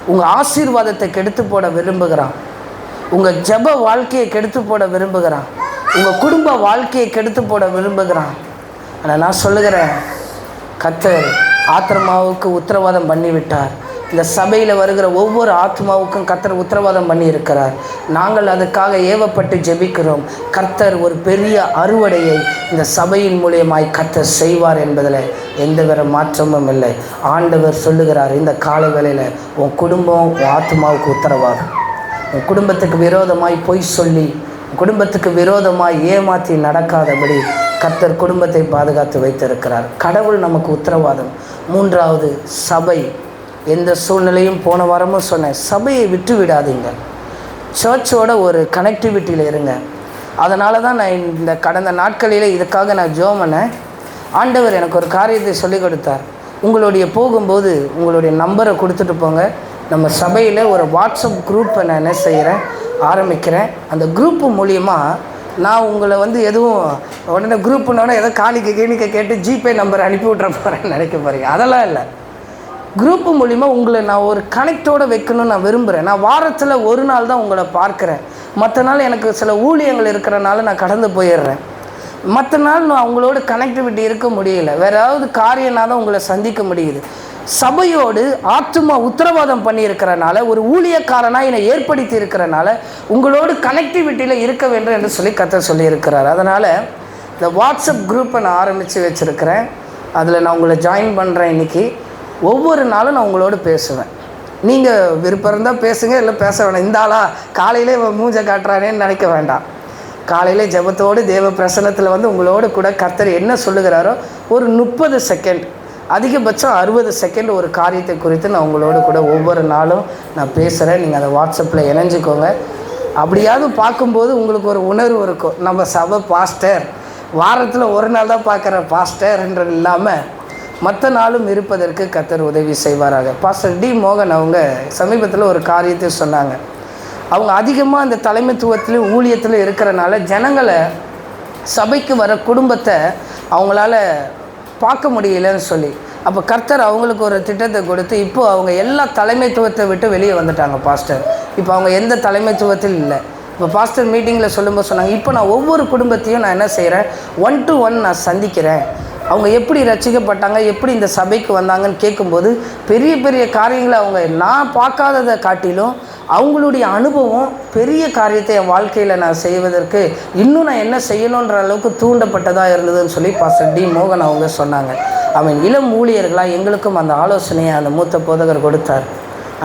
உங்கள் ஆசீர்வாதத்தை கெடுத்து போட விரும்புகிறான். உங்கள் ஜெப வாழ்க்கையை கெடுத்து போட விரும்புகிறான். உங்கள் குடும்ப வாழ்க்கையை கெடுத்து போட விரும்புகிறான். ஆனால் நான் சொல்லுகிறேன். கத்தர் ஆத்திரமாவுக்கு உத்தரவாதம் பண்ணிவிட்டார். இந்த சபையில் வருகிற ஒவ்வொரு ஆத்மாவுக்கும் கர்த்தர் உத்தரவாதம் பண்ணியிருக்கிறார். நாங்கள் அதுக்காக ஏவப்பட்டு ஜெபிக்கிறோம். கர்த்தர் ஒரு பெரிய அறுவடையை இந்த சபையின் மூலியமாய் கர்த்தர் செய்வார் என்பதில் எந்த வேறு மாற்றமும் இல்லை. ஆண்டவர் சொல்லுகிறார் இந்த காலை வேளையில் உன் குடும்பம் உன் ஆத்மாவுக்கு உத்தரவாதம். உன் குடும்பத்துக்கு விரோதமாய் பொய் சொல்லி குடும்பத்துக்கு விரோதமாய் ஏமாற்றி நடக்காதபடி கர்த்தர் குடும்பத்தை பாதுகாத்து வைத்திருக்கிறார். கடவுள் நமக்கு உத்தரவாதம். மூன்றாவது சபை எந்த சூழ்நிலையும் போன வாரமும் சொன்னேன் சபையை விட்டு விடாதீங்க. சர்ச்சோட ஒரு கனெக்டிவிட்டியில் இருங்க. அதனால தான் நான் இந்த கடந்த நாட்களில் இதுக்காக நான் ஜோம் பண்ணேன். ஆண்டவர் எனக்கு ஒரு காரியத்தை சொல்லிக் கொடுத்தார். உங்களுடைய போகும்போது உங்களுடைய நம்பரை கொடுத்துட்டு போங்க. நம்ம சபையில் ஒரு வாட்ஸ்அப் குரூப்பை நான் என்ன செய்கிறேன் ஆரம்பிக்கிறேன். அந்த குரூப்பு மூலியமாக நான் உங்களை வந்து எதுவும் உடனே குரூப்புனோட ஏதோ காணிக்க கீணிக்க கேட்டு ஜிபே நம்பர் அனுப்பி விட்ற போகிறேன்னு நினைக்க போகிறீங்க அதெல்லாம் இல்லை. குரூப் மூலிமா உங்களை நான் ஒரு கனெக்டோட வைக்கணும்னு நான் விரும்புகிறேன் நான் வாரத்தில் ஒரு நாள் தான் உங்களை பார்க்குறேன். மற்ற நாள் எனக்கு சில ஊழியங்கள் இருக்கிறனால நான் கடந்து போயிடுறேன். மற்ற நாள் நான் உங்களோட கனெக்டிவிட்டி இருக்க முடியல. வேற ஏதாவது காரியம்னா தான் உங்களை சந்திக்க முடியுது. சபையோடு ஆத்துமா உத்தரவாதம் பண்ணியிருக்கிறனால ஒரு ஊழியக்காரனாக என்னை ஏற்படுத்தி இருக்கிறனால உங்களோடு கனெக்டிவிட்டியில் இருக்க வேண்டும் என்று சொல்லி கத்த சொல்லியிருக்கிறார். அதனால் இந்த வாட்ஸ்அப் குரூப்பை நான் ஆரம்பித்து வச்சுருக்கிறேன். அதில் நான் உங்களை ஜாயின் பண்ணுறேன் இன்றைக்கி ஒவ்வொரு நாளும் நான் உங்களோட பேசுவேன். நீங்கள் விருப்பம் இருந்தால் பேசுங்க இல்லை பேச வேணாம். இந்த ஆளா காலையிலே மூஞ்சை காட்டுறானேன்னு நினைக்க வேண்டாம். காலையிலே ஜெபத்தோடு தேவ பிரசன்னத்தில் வந்து உங்களோட கூட கர்த்தர் என்ன சொல்லுகிறாரோ ஒரு முப்பது செகண்ட் அதிகபட்சம் அறுபது செகண்ட் ஒரு காரியத்தை குறித்து நான் உங்களோட கூட ஒவ்வொரு நாளும் நான் பேசுகிறேன் நீங்கள் அதை வாட்ஸ்அப்பில் இணைஞ்சிக்கோங்க. அப்படியாவது பார்க்கும்போது உங்களுக்கு ஒரு உணர்வு இருக்கும். நம்ம சபை பாஸ்டர் வாரத்தில் ஒரு நாள் தான் பார்க்குற பாஸ்டர்ன்றது இல்லாமல் மற்ற நாளும் இருப்பதற்கு கத்தர் உதவி செய்வாராக. பாஸ்டர் டி மோகன் அவங்க சமீபத்தில் ஒரு காரியத்தை சொன்னாங்க. அவங்க அதிகமாக அந்த தலைமைத்துவத்திலையும் ஊழியத்தில் இருக்கிறனால ஜனங்களை சபைக்கு வர குடும்பத்தை அவங்களால பார்க்க முடியலன்னு சொல்லி. அப்போ கர்த்தர் அவங்களுக்கு ஒரு திட்டத்தை கொடுத்து இப்போ அவங்க எல்லா தலைமைத்துவத்தை விட்டு வெளியே வந்துட்டாங்க பாஸ்டர் இப்போ அவங்க எந்த தலைமைத்துவத்தில் இல்லை. இப்போ பாஸ்டர் மீட்டிங்கில் சொல்லும்போது சொன்னாங்க இப்போ நான் ஒவ்வொரு குடும்பத்தையும் நான் என்ன செய்கிறேன் ஒன் டு ஒன் நான் சந்திக்கிறேன். அவங்க எப்படி ரசிக்கப்பட்டாங்க எப்படி இந்த சபைக்கு வந்தாங்கன்னு கேட்கும்போது பெரிய பெரிய காரியங்களை அவங்க நான் பார்க்காததை காட்டிலும் அவங்களுடைய அனுபவம் பெரிய காரியத்தை என் வாழ்க்கையில் நான் செய்வதற்கு இன்னும் நான் என்ன செய்யணுன்ற அளவுக்கு தூண்டப்பட்டதாக இருந்ததுன்னு சொல்லி பாஸ்டர் டி மோகன் அவங்க சொன்னாங்க. அவன் இளம் ஊழியர்களாக எங்களுக்கும் அந்த ஆலோசனையை அந்த மூத்த போதகர் கொடுத்தார்.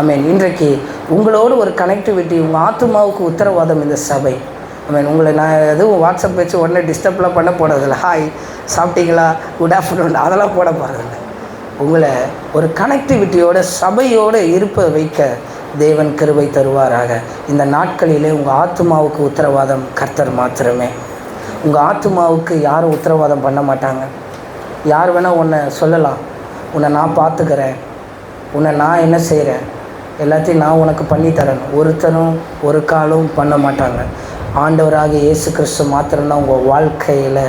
ஐ மீன் இன்றைக்கு உங்களோடு ஒரு கனெக்டிவிட்டி உங்கள் ஆத்மாவுக்கு உத்தரவாதம் இந்த சபை. மீன் உங்களை நான் எதுவும் வாட்ஸ்அப் வச்சு உடனே டிஸ்டர்ப்லாம் பண்ண போகிறதில்ல ஹாய் சாப்பிட்டீங்களா? குட் ஆஃப்டர்நூன் அதெல்லாம் போட போகிறதில்ல உங்களை ஒரு கனெக்டிவிட்டியோட சபையோடு இருப்ப வைக்க தேவன் கிருபை தருவாராக. இந்த நாட்களிலே உங்கள் ஆத்மாவுக்கு உத்தரவாதம் கர்த்தர் மாத்திரமே. உங்கள் ஆத்மாவுக்கு யாரும் உத்தரவாதம் பண்ண மாட்டாங்க. யார் வேணால் உன்னை சொல்லலாம். உன்னை நான் பார்த்துக்கிறேன். உன்னை நான் என்ன செய்கிறேன் எல்லாத்தையும் நான் உனக்கு பண்ணி தரேன் ஒருத்தனும் ஒரு காலும் பண்ண மாட்டாங்க. ஆண்டவராக இயேசு கிறிஸ்து மாத்திரம்தான் உங்கள் வாழ்க்கையில்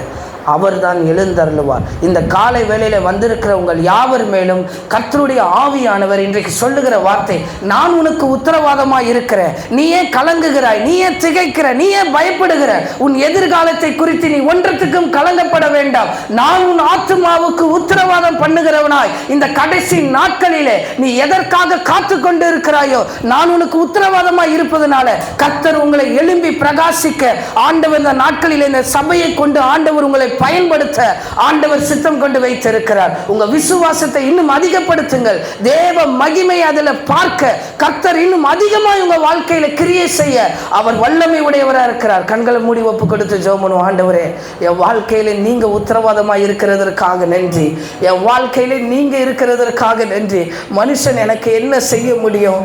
அவர்தான் எழுந்தருளுவார். இந்த காலை வேளையில் வந்திருக்கிற உங்கள் யாவர் மேலும்? கர்த்தருடைய ஆவியானவர் இன்றைக்கு சொல்லுகிற வார்த்தை நான் உனக்கு உத்தரவாதமாக இருக்கிறேன் நீ ஏன் கலங்குகிறாய் நீ ஏன் திகைக்கிற நீ ஏன் பயப்படுகிற உன் எதிர்காலத்தை குறித்து நீ ஒன்றத்துக்கும் கலங்கப்பட வேண்டாம். நான் உன் ஆத்மாவுக்கு உத்தரவாதம் பண்ணுகிறவனாய். இந்த கடைசி நாட்களிலே நீ எதற்காக காத்து கொண்டு இருக்கிறாயோ நான் உனக்கு உத்தரவாதமாக இருப்பதனால கர்த்தர் உங்களை எழும்பி பிரகாசிக்க ஆண்டவர் இந்த நாட்களில் இந்த சபையை கொண்டு ஆண்டவர் உங்களை பயன்படுத்த ஆண்டவர் சித்தம் கொண்டு வைத்திருக்கிறார். உங்க விசுவாசத்தை இன்னும் அதிகப்படுத்துங்கள். தேவ மகிமை அதில் பார்க்க கர்த்தர் இன்னும் அதிகமாக உங்க வாழ்க்கையில கிரியை செய்ய அவர் வல்லமை உடையவராக இருக்கிறார். கண்களை மூடி ஒப்பு கொடுத்து ஜோமனு ஆண்டவரே என் வாழ்க்கையில நீங்க உத்தரவாதமாக இருக்கிறதற்காக நன்றி. என் வாழ்க்கையில நீங்க இருக்கிறதற்காக நன்றி. மனுஷன் எனக்கு என்ன செய்ய முடியும்?